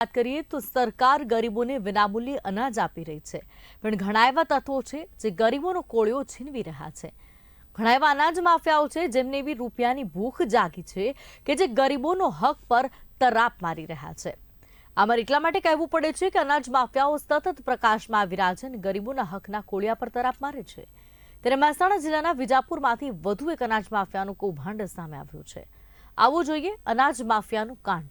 વાત કરીએ તો સરકાર ગરીબોને વિનામૂલ્યે અનાજ આપી રહી છે. પણ ઘણા એવા તત્વો છે જે ગરીબોનો કોળિયો છીનવી રહ્યા છે. ઘણા એવા અનાજ માફિયાઓ છે જેમને એવી રૂપિયાની ભૂખ જાગી છે કે જે ગરીબોનો હક પર તરાપ મારી રહ્યા છે. આમાં એટલા માટે કહેવું પડે છે કે અનાજ માફિયાઓ સતત પ્રકાશમાં આવી રહ્યા છે અને ગરીબોના હકના કોળિયા પર તરાપ મારે છે. ત્યારે મહેસાણા જિલ્લાના વિજાપુરમાંથી વધુ એક અનાજ માફિયાનું કૌભાંડ સામે આવ્યું છે. આવો જોઈએ અનાજ માફિયાનું કાંડ.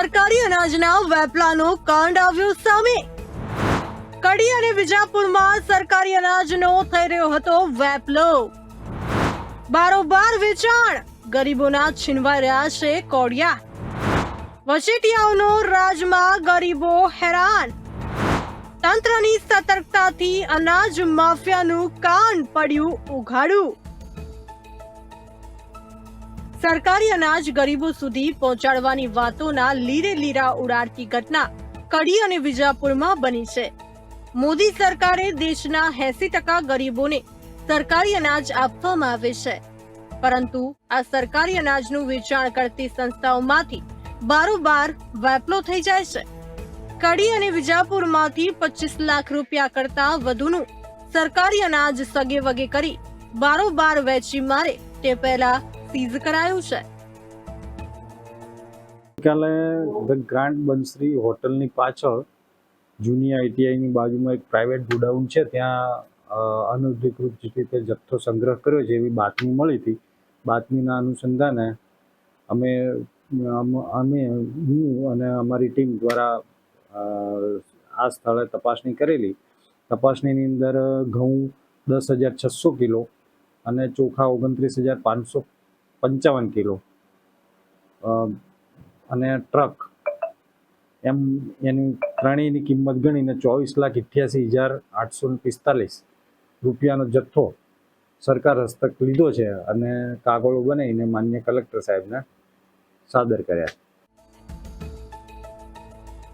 સરકારી અનાજના વેપલાનો કાંડ આવ્યો સામે. કડી અને વિજાપુરમાં સરકારી અનાજનો થઈ રહ્યો હતો વેપલો. બારોબાર વેચાણ. ગરીબોના છીનવાઈ રહ્યા છે કોડિયા. વચેટિયાઓનો રાજમાં ગરીબો હેરાન. તંત્રની સતર્કતાથી અનાજ માફિયાનું કાન પડ્યું ઉઘાડું. સરકારી અનાજ ગરીબો સુધી પહોંચાડવાની વાતોના લીરે લીરા ઉડાડતી ઘટના કડી અને વિજાપુરમાં બની છે. મોદી સરકારે દેશના એસી ટકા ગરીબોને સરકારી અનાજ આપવામાં આવે છે. પરંતુ આ સરકારી અનાજનું વેચાણ કરતી સંસ્થાઓમાંથી બારોબાર વેપલો થઈ જાય છે. કડી અને વિજાપુરમાંથી પચીસ લાખ રૂપિયા કરતા વધુનું સરકારી અનાજ સગે વગે કરી બારોબાર વેચી મારે તે પહેલા સીઝ કરાયું છે. કાલે ધ ગ્રાન્ડ બંસરી હોટલની પાછળ જૂની આઈટીઆઈની બાજુમાં એક પ્રાઇવેટ ગોડાઉન છે. ત્યાં અનધિકૃત રીતે જથ્થો સંગ્રહ કર્યો છે એવી બાતમી મળી હતી. બાતમીના અનુસંધાને અમે અમે હું અને અમારી ટીમ દ્વારા આ સ્થળે તપાસણી કરેલી. તપાસણીની અંદર ઘઉં દસ હજાર છસો કિલો અને ચોખા ઓગણત્રીસ હજાર પાંચસો પંચાવન કિલો. અને ટ્રક. એમ એની ત્રણેયની કિંમત ગણીને ચોવીસ લાખ અઠ્યાસી હજાર આઠસો પિસ્તાલીસ રૂપિયાનો જથ્થો સરકાર હસ્તક લીધો છે અને કાગળો બનાવીને માન્ય કલેક્ટર સાહેબને સાદર કર્યા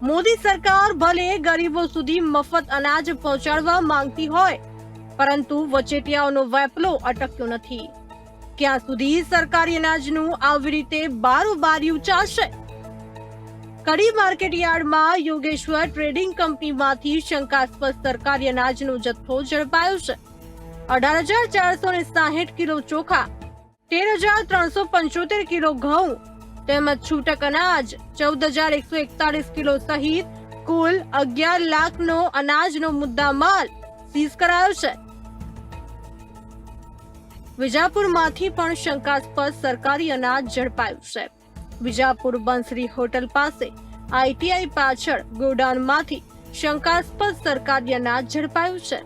મોદી સરકાર ભલે ગરીબો સુધી મફત અનાજ પહોંચાડવા માંગતી હોય, પરંતુ વચેટિયાઓનો વેપલો અટક્યો નથી. ક્યાં સુધી સરકારી અનાજનું આવી રીતે બારોબાર ચાલશે કડી માર્કેટ યાર્ડમાં યોગેશ્વર ટ્રેડિંગ કંપનીમાંથી શંકાસ્પદ સરકારી અનાજનો જથ્થો ઝડપાયો છે. અઢાર હજાર ચારસો ને સાહીઠ કિલો ચોખા, તેર હજાર ત્રણસો પંચોતેર કિલો ઘઉં, તેમજ છૂટક અનાજ, ચૌદ હજાર એકસો એકતાલીસ કિલો સહિત કુલ અગિયાર લાખનો અનાજનો મુદ્દા માલ સીઝ કરાયો છે. વિજાપુરમાંથી પણ શંકાસ્પદ સરકારી અનાજ ઝડપાયું છે. વિજાપુર બંસરી હોટલ પાસે આઈટીઆઈ પાછળ ગોડાઉનમાંથી શંકાસ્પદ સરકારી અનાજ ઝડપાયું છે.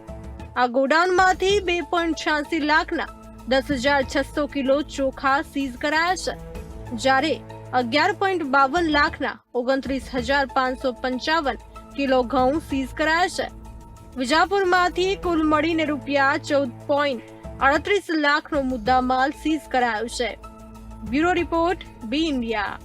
આ ગોડાઉનમાંથી બે પોઈન્ટ છ્યાસી લાખના દસ હજાર છસો કિલો ચોખા સીઝ કરાયા છે. જ્યારે અગિયાર પોઈન્ટ બાવન લાખના ઓગણત્રીસ હજાર પાંચસો પંચાવન કિલો ઘઉં સીઝ કરાયા છે. વિજાપુરમાંથી કુલ મળીને રૂપિયા ચૌદ પોઈન્ટ અડત્રીસ લાખનો મુદ્દામાલ સીઝ કરાયો છે. Bureau report B India.